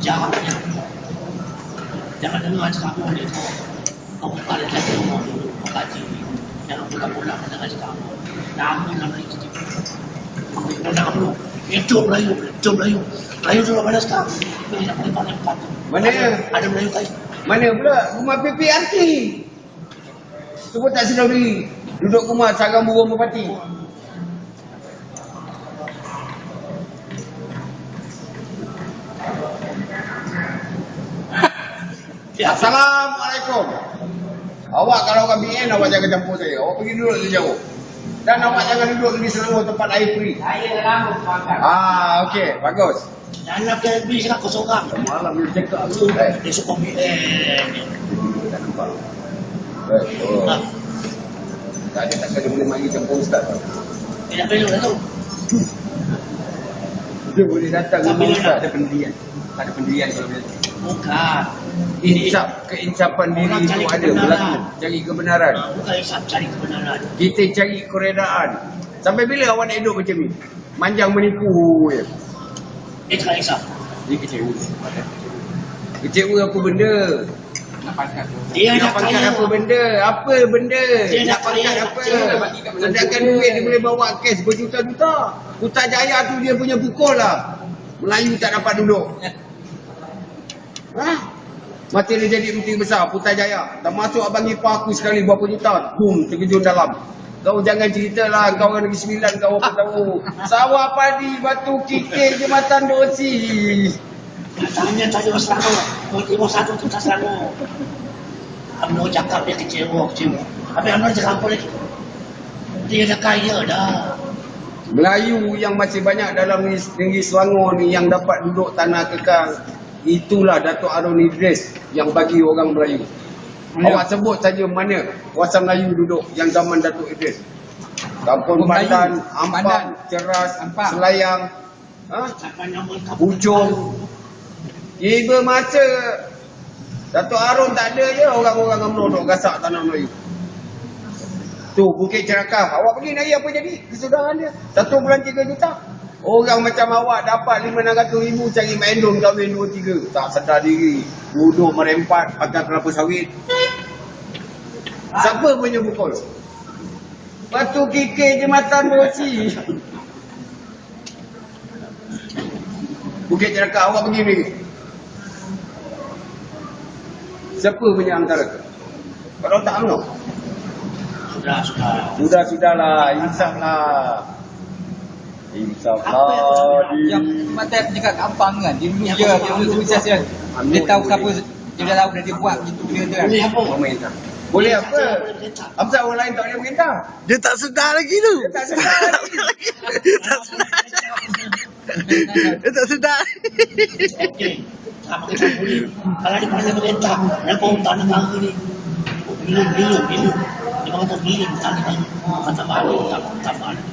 Jangan Jangan dengar ceramah dia tu. Kau kepala jaga rumah dulu. Kau kaji. Jangan pulang-pulang dengan ceramah. Lama nak lagi cerita. Kau jangan dulu. Itu Melayu. Itu Melayu. Melayu dulu sekarang. Nak boleh paling empat. Mana? Ada Melayu kayu. Mana pula rumah PPRT? Tu pun tak sedar diri. Duduk rumah sarang burung merpati. Assalamualaikum. Awak kalau orang BN awak jangan campur saya. Awak pergi duduk sejauh. Dan awak jangan duduk di Selangor tempat air free. Saya dah lama sepakat. Ah, okey, bagus. Dan nak KLB sekarang kau seorang. Malam dia cakap tu. Eh, Dia suka BN. tak nampak. Betul. Ha, Tak ada boleh mari campur ustaz. Dia nak belok dah tu. Dia boleh datang rumah boleh ustaz. nak. Ada pendirian. Ada pendirian kalau dia. Bukan. Ini Insaf, keinsapan diri itu ada kebenaran. berlaku. Cari kebenaran. Ah, bukan isap cari kebenaran. Kita cari keredaan. Sampai bila awak nak hidup macam ni? Manjang menipu je. Dia cakap isap. Dia kecewa. Kecewa apa benda? Nak pangkat tu. Dia nak pangkat apa benda? Apa benda? Dia nak pangkat apa? dia nak bagi kat Sedangkan duit dia boleh bawa cash berjuta-juta. Putrajaya tu dia punya pukul lah. Melayu tak dapat duduk. Ha? Mati dia jadi menteri besar, Putrajaya. Tak masuk abang ipar aku sekali berapa juta. Boom, terkejun dalam. Kau jangan cerita lah, kau orang Negeri Sembilan kau apa tahu. Sawah padi, batu kikir, jematan dosi. Tanya tanya orang Selangor. Mau terima satu tu tak Selangor. Amno cakap dia kecewa, kecewa. Habis Amno cakap apa lagi? Dia dah kaya dah. Melayu yang masih banyak dalam negeri Selangor ni yang dapat duduk tanah kekal itulah Datuk Arun Idris yang bagi orang Melayu. Ya. Awak sebut saja mana kawasan Melayu duduk yang zaman Datuk Idris. Kampung. Pandan. Ampang, Ceras, Ampang. Selayang, ha? Pucung. Tiba masa Datuk Arun tak ada je orang-orang UMNO duk gasak tanah Melayu. Tu Bukit Cerakah. Awak pergi naik apa jadi? Kesudahan dia. Satu bulan tiga juta. Orang macam awak dapat lima enam ratus ribu cari maendong kahwin dua tiga. Tak sedar diri. Duduk merempat pakai kelapa sawit. Siapa punya pukul? Batu kikir jematan bosi. Bukit Cerakah awak pergi ni. Siapa punya antara? Kalau tak UMNO? Sudah, sudah. Sudah sudahlah, insaflah. Insaflah. Yang mata dekat kampang kan. Dia dulu Yang je. kampang Dia dulu dulu. sukses kan. Dia tahu siapa. Dia dah tahu dah dia buat gitu benda tu kan. Boleh apa? Pemerintah. Boleh apa? Apa orang lain tak boleh perintah? Dia tak sedar lagi tu. Dia tak sedar lagi. Dia tak sedar. Dia tak sedar. Okey. Kita boleh. Kalau dia pandai pemerintah, dia pun negara ni. Minum, minum, minum. Dia kata minum tanah ni. Kata balik, tak tak balik.